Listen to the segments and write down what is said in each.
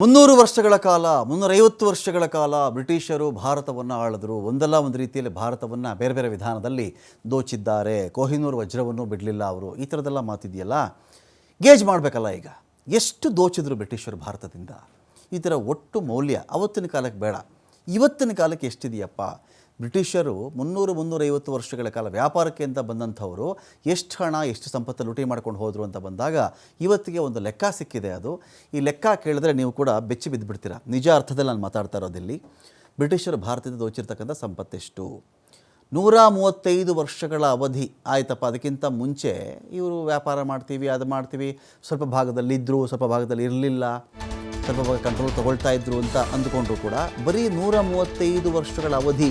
ಮುನ್ನೂರು ವರ್ಷಗಳ ಕಾಲ, ಮುನ್ನೂರೈವತ್ತು ವರ್ಷಗಳ ಕಾಲ ಬ್ರಿಟಿಷರು ಭಾರತವನ್ನು ಆಳಿದ್ರು. ಒಂದಲ್ಲ ಒಂದು ರೀತಿಯಲ್ಲಿ ಭಾರತವನ್ನು ಬೇರೆ ಬೇರೆ ವಿಧಾನದಲ್ಲಿ ದೋಚಿದ್ದಾರೆ. ಕೊಹಿನೂರು ವಜ್ರವನ್ನು ಬಿಡಲಿಲ್ಲ ಅವರು. ಈ ಥರದೆಲ್ಲ ಮಾತಿದೆಯಲ್ಲ? ಗೇಜ್ ಮಾಡಬೇಕಲ್ಲ ಈಗ. ಎಷ್ಟು ದೋಚಿದ್ರು ಬ್ರಿಟಿಷರು ಭಾರತದಿಂದ? ಈ ಥರ ಒಟ್ಟು ಮೌಲ್ಯ ಅವತ್ತಿನ ಕಾಲಕ್ಕೆ ಬೇಡ. ಇವತ್ತಿನ ಕಾಲಕ್ಕೆ ಎಷ್ಟಿದೆಯಪ್ಪ? ಬ್ರಿಟಿಷರು ಮುನ್ನೂರು ಮುನ್ನೂರೈವತ್ತು ವರ್ಷಗಳ ಕಾಲ ವ್ಯಾಪಾರಕ್ಕೆ ಅಂತ ಬಂದಂಥವರು ಎಷ್ಟು ಹಣ, ಎಷ್ಟು ಸಂಪತ್ತು ಲೂಟಿ ಮಾಡ್ಕೊಂಡು ಹೋದರು ಅಂತ ಬಂದಾಗ ಇವತ್ತಿಗೆ ಒಂದು ಲೆಕ್ಕ ಸಿಕ್ಕಿದೆ ಅದು. ಈ ಲೆಕ್ಕ ಕೇಳಿದ್ರೆ ನೀವು ಕೂಡ ಬೆಚ್ಚಿ ಬಿದ್ದುಬಿಡ್ತೀರಾ ನಿಜ ಅರ್ಥದಲ್ಲಿ ನಾನು ಮಾತಾಡ್ತಾ ಇರೋದಿಲ್ಲಿ ಬ್ರಿಟಿಷರು ಭಾರತದಿಂದ ದೋಚಿರ್ತಕ್ಕಂಥ ಸಂಪತ್ತೆಷ್ಟು ನೂರ ಮೂವತ್ತೈದು ವರ್ಷಗಳ ಅವಧಿ ಆಯಿತಪ್ಪ. ಅದಕ್ಕಿಂತ ಮುಂಚೆ ಇವರು ವ್ಯಾಪಾರ ಮಾಡ್ತೀವಿ, ಅದು ಮಾಡ್ತೀವಿ. ಸ್ವಲ್ಪ ಭಾಗದಲ್ಲಿ ಇದ್ದರು ಸ್ವಲ್ಪ ಭಾಗದಲ್ಲಿ ಇರಲಿಲ್ಲ. ಸ್ವಲ್ಪ ಭಾಗ ಕಂಟ್ರೋಲ್ ತಗೊಳ್ತಾ ಇದ್ರು ಅಂತ ಅಂದ್ಕೊಂಡ್ರು ಕೂಡ. ಬರೀ ನೂರ ಮೂವತ್ತೈದು ವರ್ಷಗಳ ಅವಧಿ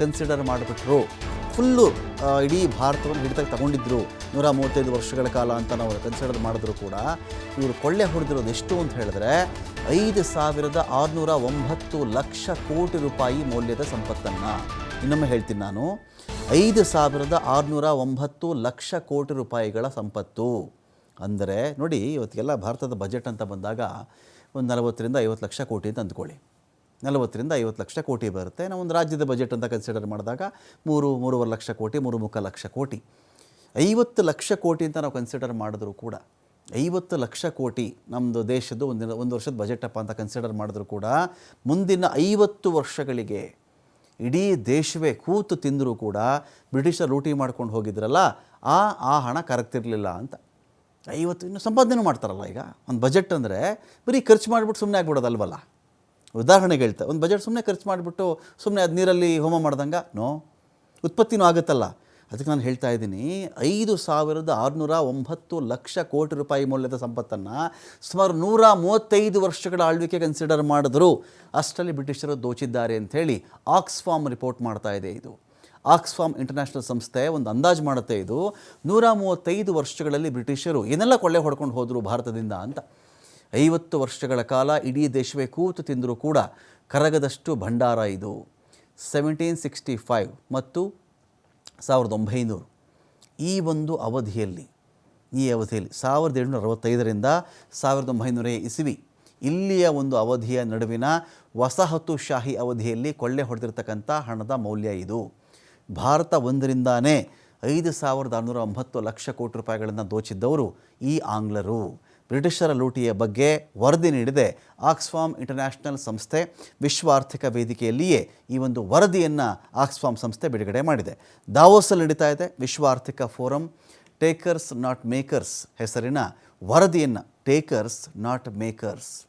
ಕನ್ಸಿಡರ್ ಮಾಡಿಬಿಟ್ರು. ಫುಲ್ಲು ಇಡೀ ಭಾರತವನ್ನು ಹಿಡಿತಕ್ಕೆ ತಗೊಂಡಿದ್ದರು ನೂರ ಮೂವತ್ತೈದು ವರ್ಷಗಳ ಕಾಲ ಅಂತ ನಾವು ಕನ್ಸಿಡರ್ ಮಾಡಿದ್ರು ಕೂಡ. ಇವರು ಕೊಳ್ಳೆ ಹೊಡೆದಿರೋದು ಎಷ್ಟು ಅಂತ ಹೇಳಿದ್ರೆ, ಐದು ಸಾವಿರದ ಆರುನೂರ ಒಂಬತ್ತು ಲಕ್ಷ ಕೋಟಿ ರೂಪಾಯಿ ಮೌಲ್ಯದ ಸಂಪತ್ತನ್ನು. ಇನ್ನೊಮ್ಮೆ ಹೇಳ್ತೀನಿ ನಾನು. ಐದು ಸಾವಿರದ ಆರುನೂರ ಒಂಬತ್ತು ಲಕ್ಷ ಕೋಟಿ ರೂಪಾಯಿಗಳ ಸಂಪತ್ತು. ಅಂದರೆ ನೋಡಿ, ಇವತ್ತಿಗೆಲ್ಲ ಭಾರತದ ಬಜೆಟ್ ಅಂತ ಬಂದಾಗ ಒಂದು ನಲವತ್ತರಿಂದ ಐವತ್ತು ಲಕ್ಷ ಕೋಟಿ ಅಂತ ಅಂದ್ಕೊಳ್ಳಿ. ನಲವತ್ತರಿಂದ ಐವತ್ತು ಲಕ್ಷ ಕೋಟಿ ಬರುತ್ತೆ. ನಾವು ಒಂದು ರಾಜ್ಯದ ಬಜೆಟ್ ಅಂತ ಕನ್ಸಿಡರ್ ಮಾಡಿದಾಗ ಮೂರು, ಮೂರುವರೆ ಲಕ್ಷ ಕೋಟಿ ಮೂರು ಮುಖ ಲಕ್ಷ ಕೋಟಿ. ಐವತ್ತು ಲಕ್ಷ ಕೋಟಿ ಅಂತ ನಾವು ಕನ್ಸಿಡರ್ ಮಾಡಿದ್ರು ಕೂಡ, ಐವತ್ತು ಲಕ್ಷ ಕೋಟಿ ನಮ್ಮದು ದೇಶದ್ದು ಒಂದಿನ, ಒಂದು ವರ್ಷದ ಬಜೆಟಪ್ಪ ಅಂತ ಕನ್ಸಿಡರ್ ಮಾಡಿದ್ರು ಕೂಡ, ಮುಂದಿನ ಐವತ್ತು ವರ್ಷಗಳಿಗೆ ಇಡೀ ದೇಶವೇ ಕೂತು ತಿಂದರೂ ಕೂಡ ಬ್ರಿಟಿಷರು ಲೂಟಿ ಮಾಡ್ಕೊಂಡು ಹೋಗಿದ್ರಲ್ಲ, ಆ ಆ ಹಣ ಕರಗ್ತಿರ್ಲಿಲ್ಲ ಅಂತ. ಐವತ್ತು, ಇನ್ನು ಸಂಪಾದನೆ ಮಾಡ್ತಾರಲ್ಲ ಈಗ. ಒಂದು ಬಜೆಟ್ ಅಂದರೆ ಬರೀ ಖರ್ಚು ಮಾಡಿಬಿಟ್ಟು ಸುಮ್ಮನೆ ಆಗ್ಬಿಡೋದಲ್ವಲ್ಲ. ಉದಾಹರಣೆಗೆ ಹೇಳ್ತಾ, ಒಂದು ಬಜೆಟ್ ಸುಮ್ಮನೆ ಖರ್ಚು ಮಾಡಿಬಿಟ್ಟು ಸುಮ್ಮನೆ ಅದು ನೀರಲ್ಲಿ ಹೋಮ ಮಾಡ್ದಂಗೆ? ನೋ. ಉತ್ಪತ್ತಿನೂ ಆಗುತ್ತಲ್ಲ. ಅದಕ್ಕೆ ನಾನು ಹೇಳ್ತಾ ಇದ್ದೀನಿ, ಐದು ಸಾವಿರದ ಆರುನೂರ ಒಂಬತ್ತು ಲಕ್ಷ ಕೋಟಿ ರೂಪಾಯಿ ಮೌಲ್ಯದ ಸಂಪತ್ತನ್ನು ಸುಮಾರು ನೂರ ಮೂವತ್ತೈದು ವರ್ಷಗಳ ಆಳ್ವಿಕೆ ಕನ್ಸಿಡರ್ ಮಾಡಿದ್ರು. ಅಷ್ಟರಲ್ಲಿ ಬ್ರಿಟಿಷರು ದೋಚಿದ್ದಾರೆ ಅಂಥೇಳಿ ಆಕ್ಸ್ಫಾಮ್ ರಿಪೋರ್ಟ್ ಮಾಡ್ತಾ ಇದೆ ಇದು. ಆಕ್ಸ್ಫಾಮ್ ಇಂಟರ್ನ್ಯಾಷನಲ್ ಸಂಸ್ಥೆ ಒಂದು ಅಂದಾಜು ಮಾಡುತ್ತೆ ಇದು, ನೂರ ಮೂವತ್ತೈದು ವರ್ಷಗಳಲ್ಲಿ ಬ್ರಿಟಿಷರು ಏನೆಲ್ಲ ಕೊಳ್ಳೆ ಹೊಡ್ಕೊಂಡು ಹೋದರು ಭಾರತದಿಂದ ಅಂತ. ಐವತ್ತು ವರ್ಷಗಳ ಕಾಲ ಇಡೀ ದೇಶವೇ ಕೂತು ತಿಂದರೂ ಕೂಡ ಕರಗದಷ್ಟು ಭಂಡಾರ ಇದು. ಸೆವೆಂಟೀನ್ ಸಿಕ್ಸ್ಟಿ ಫೈವ್ ಮತ್ತು ಸಾವಿರದ ಒಂಬೈನೂರು. ಈ ಒಂದು ಅವಧಿಯಲ್ಲಿ, ಈ ಅವಧಿಯಲ್ಲಿ ಸಾವಿರದ ಏಳ್ನೂರ ಅರವತ್ತೈದರಿಂದ ಸಾವಿರದ ಒಂಬೈನೂರ ಇಸವಿ ಇಲ್ಲಿಯ ಒಂದು ಅವಧಿಯ ನಡುವಿನ ವಸಾಹತುಶಾಹಿ ಅವಧಿಯಲ್ಲಿ ಕೊಳ್ಳೆ ಹೊಡೆದಿರ್ತಕ್ಕಂಥ ಹಣದ ಮೌಲ್ಯ ಇದು. ಭಾರತ ಒಂದರಿಂದಾನೇ ಐದು ಸಾವಿರದ ಆರುನೂರ ಒಂಬತ್ತು ಲಕ್ಷ ಕೋಟಿ ರೂಪಾಯಿಗಳನ್ನು ದೋಚಿದ್ದವರು ಈ ಆಂಗ್ಲರು. ಬ್ರಿಟಿಷರ ಲೂಟಿಯ ಬಗ್ಗೆ ವರದಿ ನೀಡಿದೆ. ಆಕ್ಸ್ಫಾಮ್ ಇಂಟರ್ನ್ಯಾಷನಲ್ ಸಂಸ್ಥೆ ವಿಶ್ವ ಆರ್ಥಿಕ ವೇದಿಕೆಯಲ್ಲಿಯೇ ಈ ಒಂದು ವರದಿಯನ್ನು ಆಕ್ಸ್ಫಾಮ್ ಸಂಸ್ಥೆ ಬಿಡುಗಡೆ ಮಾಡಿದೆ. ದಾವೋಸಲ್ಲಿ ನಡೀತಾ ಇದೆ ವಿಶ್ವ ಆರ್ಥಿಕ ಫೋರಂ. ಟೇಕರ್ಸ್ ನಾಟ್ ಮೇಕರ್ಸ್ ಹೆಸರಿನ ವರದಿಯನ್ನು, ಟೇಕರ್ಸ್ ನಾಟ್ ಮೇಕರ್ಸ್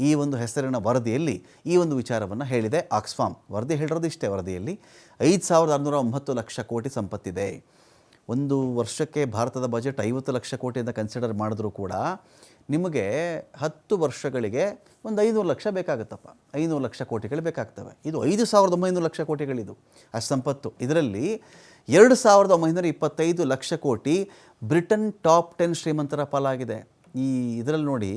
ಈ ಒಂದು ಹೆಸರಿನ ವರದಿಯಲ್ಲಿ ಈ ಒಂದು ವಿಚಾರವನ್ನು ಹೇಳಿದೆ. ಆಕ್ಸ್ಫಾಮ್ ವರದಿ ಹೇಳಿರೋದು ಇಷ್ಟೇ ವರದಿಯಲ್ಲಿ. ಐದು ಸಾವಿರದ ಆರುನೂರ ಒಂಬತ್ತು ಲಕ್ಷ ಕೋಟಿ ಸಂಪತ್ತಿದೆ. ಒಂದು ವರ್ಷಕ್ಕೆ ಭಾರತದ ಬಜೆಟ್ ಐವತ್ತು ಲಕ್ಷ ಕೋಟಿಯಿಂದ ಕನ್ಸಿಡರ್ ಮಾಡಿದ್ರೂ ಕೂಡ ನಿಮಗೆ ಹತ್ತು ವರ್ಷಗಳಿಗೆ ಒಂದು ಐನೂರು ಲಕ್ಷ ಬೇಕಾಗುತ್ತಪ್ಪ. ಐನೂರು ಲಕ್ಷ ಕೋಟಿಗಳು ಬೇಕಾಗ್ತವೆ. ಇದು ಐದು ಸಾವಿರದ ಒಂಬೈನೂರು ಲಕ್ಷ ಕೋಟಿಗಳಿದು. ಆ ಸಂಪತ್ತು. ಇದರಲ್ಲಿ ಎರಡು ಸಾವಿರದ ಒಂಬೈನೂರ ಇಪ್ಪತ್ತೈದು ಲಕ್ಷ ಕೋಟಿ ಬ್ರಿಟನ್ ಟಾಪ್ ಟೆನ್ ಶ್ರೀಮಂತರ ಪಾಲಾಗಿದೆ. ಈ ಇದರಲ್ಲಿ ನೋಡಿ,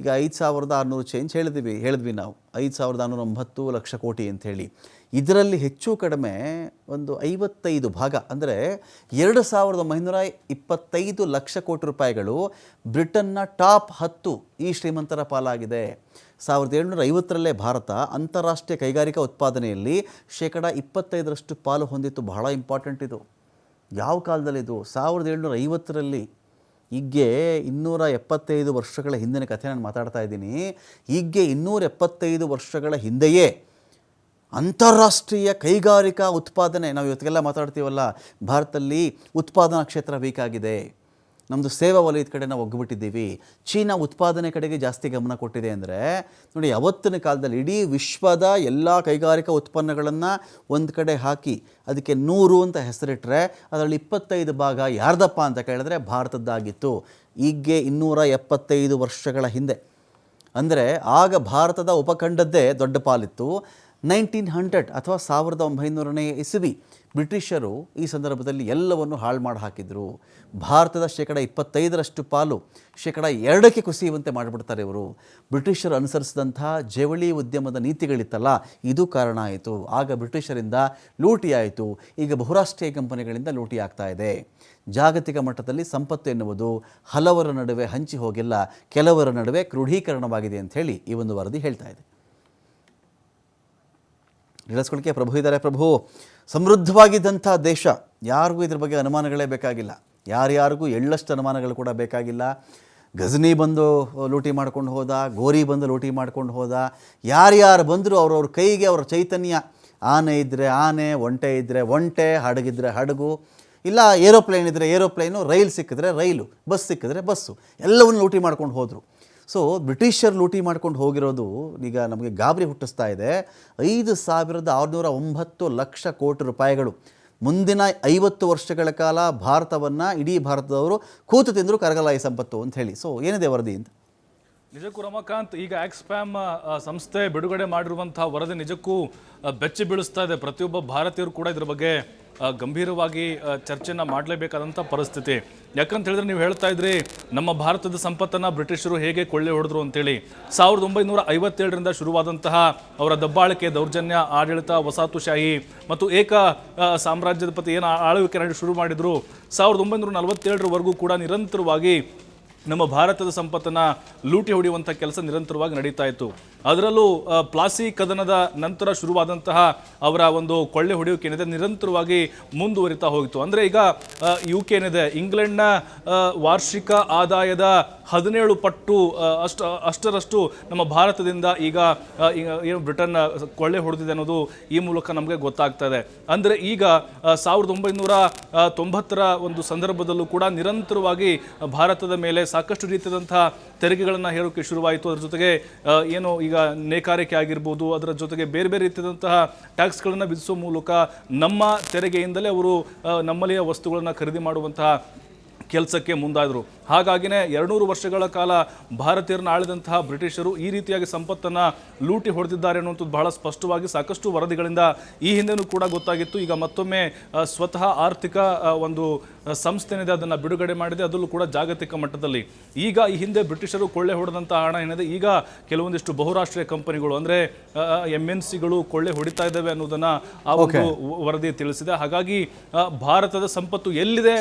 ಈಗ ಐದು ಸಾವಿರದ ಆರುನೂರು ಚೇಂಜ್ ಹೇಳಿದ್ವಿ ಹೇಳಿದ್ವಿ ನಾವು. ಐದು ಸಾವಿರದ ಆರುನೂರ ಒಂಬತ್ತು ಲಕ್ಷ ಕೋಟಿ ಅಂಥೇಳಿ. ಇದರಲ್ಲಿ ಹೆಚ್ಚು ಕಡಿಮೆ ಒಂದು ಐವತ್ತೈದು ಭಾಗ. ಅಂದರೆ ಎರಡು ಸಾವಿರದ ಒಂಬೈನೂರ ಇಪ್ಪತ್ತೈದು ಲಕ್ಷ ಕೋಟಿ ರೂಪಾಯಿಗಳು ಬ್ರಿಟನ್ನ ಟಾಪ್ ಹತ್ತು ಈ ಶ್ರೀಮಂತರ ಪಾಲಾಗಿದೆ. ಸಾವಿರದ ಏಳ್ನೂರ ಐವತ್ತರಲ್ಲೇ ಭಾರತ ಅಂತಾರಾಷ್ಟ್ರೀಯ ಕೈಗಾರಿಕಾ ಉತ್ಪಾದನೆಯಲ್ಲಿ ಶೇಕಡ ಇಪ್ಪತ್ತೈದರಷ್ಟು ಪಾಲು ಹೊಂದಿತ್ತು. ಬಹಳ ಇಂಪಾರ್ಟೆಂಟ್ ಇದು. ಯಾವ ಕಾಲದಲ್ಲಿ ಇದು? ಸಾವಿರದ ಏಳ್ನೂರ ಐವತ್ತರಲ್ಲಿ. ಈಗ್ಗೆ ಇನ್ನೂರ ಎಪ್ಪತ್ತೈದು ವರ್ಷಗಳ ಹಿಂದಿನ ಕಥೆ ನಾನು ಮಾತಾಡ್ತಾ ಇದ್ದೀನಿ. ಈಗ್ಗೆ ಇನ್ನೂರ ಎಪ್ಪತ್ತೈದು ವರ್ಷಗಳ ಹಿಂದೆಯೇ ಅಂತಾರಾಷ್ಟ್ರೀಯ ಕೈಗಾರಿಕಾ ಉತ್ಪಾದನೆ, ನಾವು ಇವತ್ತಿಗೆಲ್ಲ ಮಾತಾಡ್ತೀವಲ್ಲ, ಭಾರತದಲ್ಲಿ ಉತ್ಪಾದನಾ ಕ್ಷೇತ್ರ ವೀಕಾಗಿದೆ ನಮ್ಮದು ಸೇವಾ ವಲಯದ ಕಡೆ ನಾವು ಒಗ್ಗಿಬಿಟ್ಟಿದ್ದೀವಿ. ಚೀನಾ ಉತ್ಪಾದನೆ ಕಡೆಗೆ ಜಾಸ್ತಿ ಗಮನ ಕೊಟ್ಟಿದೆ ಅಂದರೆ, ನೋಡಿ ಅವತ್ತಿನ ಕಾಲದಲ್ಲಿ ಇಡೀ ವಿಶ್ವದ ಎಲ್ಲ ಕೈಗಾರಿಕಾ ಉತ್ಪನ್ನಗಳನ್ನು ಒಂದು ಕಡೆ ಹಾಕಿ, ಅದಕ್ಕೆ ನೂರು ಅಂತ ಹೆಸರಿಟ್ಟರೆ ಅದರಲ್ಲಿ ಇಪ್ಪತ್ತೈದು ಭಾಗ ಯಾರ್ದಪ್ಪ ಅಂತ ಕೇಳಿದ್ರೆ ಭಾರತದ್ದಾಗಿತ್ತು. ಈಗ್ಗೆ ಇನ್ನೂರ ಎಪ್ಪತ್ತೈದು ವರ್ಷಗಳ ಹಿಂದೆ. ಅಂದರೆ, ಆಗ ಭಾರತದ ಉಪಖಂಡದ್ದೇ ದೊಡ್ಡ ಪಾಲಿತ್ತು. ನೈನ್ಟೀನ್ ಹಂಡ್ರೆಡ್ ಅಥವಾ ಸಾವಿರದ ಒಂಬೈನೂರನೇ ಇಸವಿ ಬ್ರಿಟಿಷರು ಈ ಸಂದರ್ಭದಲ್ಲಿ ಎಲ್ಲವನ್ನು ಹಾಳು ಮಾಡಿ ಹಾಕಿದರು ಭಾರತದ ಶೇಕಡ ಇಪ್ಪತ್ತೈದರಷ್ಟು ಪಾಲು ಶೇಕಡ ಎರಡಕ್ಕೆ ಕುಸಿಯುವಂತೆ ಮಾಡಿಬಿಡ್ತಾರೆ ಇವರು. ಬ್ರಿಟಿಷರು ಅನುಸರಿಸಿದಂಥ ಜವಳಿ ಉದ್ಯಮದ ನೀತಿಗಳಿತ್ತಲ್ಲ, ಇದು ಕಾರಣ ಆಯಿತು. ಆಗ ಬ್ರಿಟಿಷರಿಂದ ಲೂಟಿ ಆಯಿತು. ಈಗ ಬಹುರಾಷ್ಟ್ರೀಯ ಕಂಪನಿಗಳಿಂದ ಲೂಟಿ ಆಗ್ತಾ ಇದೆ. ಜಾಗತಿಕ ಮಟ್ಟದಲ್ಲಿ ಸಂಪತ್ತು ಎನ್ನುವುದು ಹಲವರ ನಡುವೆ ಹಂಚಿ ಹೋಗಿಲ್ಲ, ಕೆಲವರ ನಡುವೆ ಕ್ರೋಢೀಕರಣವಾಗಿದೆ ಅಂತ ಹೇಳಿ ಈ ಒಂದು ವರದಿ ಹೇಳ್ತಾ ಇದೆ. ಇಳಿಸ್ಕೊಳಿಕೆ ಪ್ರಭು ಇದ್ದಾರೆ. ಪ್ರಭು, ಸಮೃದ್ಧವಾಗಿದ್ದಂಥ ದೇಶ, ಯಾರಿಗೂ ಇದ್ರ ಬಗ್ಗೆ ಅನುಮಾನಗಳೇ ಬೇಕಾಗಿಲ್ಲ. ಯಾರ್ಯಾರಿಗೂ ಎಳ್ಳಷ್ಟು ಅನುಮಾನಗಳು ಕೂಡ ಬೇಕಾಗಿಲ್ಲ. ಗಜನಿ ಬಂದು ಲೂಟಿ ಮಾಡ್ಕೊಂಡು ಹೋದ, ಗೋರಿ ಬಂದು ಲೂಟಿ ಮಾಡ್ಕೊಂಡು ಹೋದ, ಯಾರ್ಯಾರು ಬಂದರೂ ಅವ್ರವ್ರ ಕೈಗೆ ಅವರ ಚೈತನ್ಯ ಆನೆ ಇದ್ದರೆ ಆನೆ, ಒಂಟೆ ಇದ್ದರೆ ಒಂಟೆ, ಹಡಗಿದ್ರೆ ಹಡಗು, ಇಲ್ಲ ಏರೋಪ್ಲೇನ್ ಇದ್ದರೆ ಏರೋಪ್ಲೇನು, ರೈಲ್ ಸಿಕ್ಕಿದ್ರೆ ರೈಲು, ಬಸ್ ಸಿಕ್ಕಿದ್ರೆ ಬಸ್ಸು, ಎಲ್ಲವನ್ನು ಲೂಟಿ ಮಾಡ್ಕೊಂಡು ಹೋದರು. ಸೊ ಬ್ರಿಟಿಷರು ಲೂಟಿ ಮಾಡ್ಕೊಂಡು ಹೋಗಿರೋದು ಈಗ ನಮಗೆ ಗಾಬರಿ ಹುಟ್ಟಿಸ್ತಾ ಇದೆ. ಐದು ಸಾವಿರದ ಆರುನೂರ ಒಂಬತ್ತು ಲಕ್ಷ ಕೋಟಿ ರೂಪಾಯಿಗಳು. ಮುಂದಿನ ಐವತ್ತು ವರ್ಷಗಳ ಕಾಲ ಭಾರತವನ್ನು ಇಡೀ ಭಾರತದವರು ಕೂತು ತಿಂದರು ಕರಗಲಾಯಿ ಸಂಪತ್ತು ಅಂತ ಹೇಳಿ. ಸೊ ಏನಿದೆ ವರದಿಯಿಂದ ನಿಜಕ್ಕೂ ರಮಾಕಾಂತ್, ಈಗ ಆಕ್ಸ್ಪ್ಯಾಮ್ ಸಂಸ್ಥೆ ಬಿಡುಗಡೆ ಮಾಡಿರುವಂತಹ ವರದಿ ನಿಜಕ್ಕೂ ಬೆಚ್ಚಿ ಬೀಳಿಸ್ತಾ ಇದೆ. ಪ್ರತಿಯೊಬ್ಬ ಭಾರತೀಯರು ಕೂಡ ಇದ್ರ ಬಗ್ಗೆ ಗಂಭೀರವಾಗಿ ಚರ್ಚೆನ ಮಾಡಲೇಬೇಕಾದಂಥ ಪರಿಸ್ಥಿತಿ. ಯಾಕಂತ ಹೇಳಿದ್ರೆ ನೀವು ಹೇಳ್ತಾ ಇದ್ರಿ, ನಮ್ಮ ಭಾರತದ ಸಂಪತ್ತನ್ನ ಬ್ರಿಟಿಷರು ಹೇಗೆ ಕೊಳ್ಳೆ ಹೊಡೆದ್ರು ಅಂತೇಳಿ. ಸಾವಿರದ ಒಂಬೈನೂರ ಐವತ್ತೇಳರಿಂದ ಶುರುವಾದಂತಹ ಅವರ ದಬ್ಬಾಳಿಕೆ ದೌರ್ಜನ್ಯ, ಆಡಳಿತ ವಸಾತುಶಾಹಿ ಮತ್ತು ಏಕ ಸಾಮ್ರಾಜ್ಯದ ಪತಿ ಏನು ಆಳ್ವಿಕೆ ಶುರು ಮಾಡಿದ್ರು, ಸಾವಿರದ ಒಂಬೈನೂರ ನಲವತ್ತೇಳರವರೆಗೂ ಕೂಡ ನಿರಂತರವಾಗಿ ನಮ್ಮ ಭಾರತದ ಸಂಪತ್ತನ್ನು ಲೂಟಿ ಹೊಡೆಯುವಂಥ ಕೆಲಸ ನಿರಂತರವಾಗಿ ನಡೀತಾ ಇತ್ತು. ಅದರಲ್ಲೂ ಪ್ಲಾಸಿ ಕದನದ ನಂತರ ಶುರುವಾದಂತಹ ಅವರ ಒಂದು ಕೊಳ್ಳೆ ಹೊಡೆಯುವಿಕೆ ಏನಿದೆ, ನಿರಂತರವಾಗಿ ಮುಂದುವರಿತಾ ಹೋಗಿತ್ತು. ಅಂದರೆ ಈಗ ಯು ಕೆ ಏನಿದೆ, ಇಂಗ್ಲೆಂಡ್ನ ವಾರ್ಷಿಕ ಆದಾಯದ ಹದಿನೇಳು ಪಟ್ಟು ಅಷ್ಟು, ಅಷ್ಟರಷ್ಟು ನಮ್ಮ ಭಾರತದಿಂದ ಈಗ ಏನು ಬ್ರಿಟನ್ ಕೊಳ್ಳೆ ಹೊಡೆದಿದೆ ಅನ್ನೋದು ಈ ಮೂಲಕ ನಮಗೆ ಗೊತ್ತಾಗ್ತಾ ಇದೆ ಅಂದರೆ ಈಗ ಸಾವಿರದ ಒಂಬೈನೂರ ತೊಂಬತ್ತರ ಒಂದು ಸಂದರ್ಭದಲ್ಲೂ ಕೂಡ ನಿರಂತರವಾಗಿ ಭಾರತದ ಮೇಲೆ ಸಾಕಷ್ಟು ರೀತಿಯಾದಂತಹ ತೆರಿಗೆಗಳನ್ನು ಹೇರೋಕ್ಕೆ ಶುರುವಾಯಿತು. ಅದರ ಜೊತೆಗೆ ಏನು ಈಗ ನೇಕಾರಿಕೆ ಆಗಿರ್ಬೋದು, ಅದರ ಜೊತೆಗೆ ಬೇರೆ ಬೇರೆ ರೀತಿಯಾದಂತಹ ಟ್ಯಾಕ್ಸ್ಗಳನ್ನು ವಿಧಿಸುವ ಮೂಲಕ ನಮ್ಮ ತೆರಿಗೆಯಿಂದಲೇ ಅವರು ನಮ್ಮಲ್ಲಿಯ ವಸ್ತುಗಳನ್ನು ಖರೀದಿ ಮಾಡುವಂತಹ ಕೆಲಸಕ್ಕೆ ಮುಂದಾದರು. ಹಾಗಾಗಿನೇ ಎರಡುನೂರು ವರ್ಷಗಳ ಕಾಲ ಭಾರತೀಯರನ್ನು ಆಳಿದಂತಹ ಬ್ರಿಟಿಷರು ಈ ರೀತಿಯಾಗಿ ಸಂಪತ್ತನ್ನು ಲೂಟಿ ಹೊಡೆದಿದ್ದಾರೆ ಅನ್ನುವಂಥದ್ದು ಬಹಳ ಸ್ಪಷ್ಟವಾಗಿ ಸಾಕಷ್ಟು ವರದಿಗಳಿಂದ ಈ ಹಿಂದೆನೂ ಕೂಡ ಗೊತ್ತಾಗಿತ್ತು. ಈಗ ಮತ್ತೊಮ್ಮೆ ಸ್ವತಃ ಆರ್ಥಿಕ ಒಂದು ಸಂಸ್ಥೆನಿದೆ ಸಂಸ್ಥೆ ಏನಿದೆ ಅದನ್ನು ಬಿಡುಗಡೆ ಮಾಡಿದೆ ಅದರಲ್ಲೂ ಕೂಡ ಜಾಗತಿಕ ಮಟ್ಟದಲ್ಲಿ. ಈಗ ಈ ಹಿಂದೆ ಬ್ರಿಟಿಷರು ಕೊಳ್ಳೆ ಹೊಡೆದಂಥ ಹಣ ಏನಿದೆ ಈಗ ಕೆಲವೊಂದಿಷ್ಟು ಬಹುರಾಷ್ಟ್ರೀಯ ಕಂಪನಿಗಳು ಅಂದರೆ ಎಂ ಎನ್ ಸಿಗಳು ಕೊಳ್ಳೆ ಹೊಡಿತಾ ಇದ್ದಾವೆ ಅನ್ನೋದನ್ನು ಆ ಒಂದು ವರದಿ ತಿಳಿಸಿದೆ. ಹಾಗಾಗಿ ಭಾರತದ ಸಂಪತ್ತು ಎಲ್ಲಿದೆ?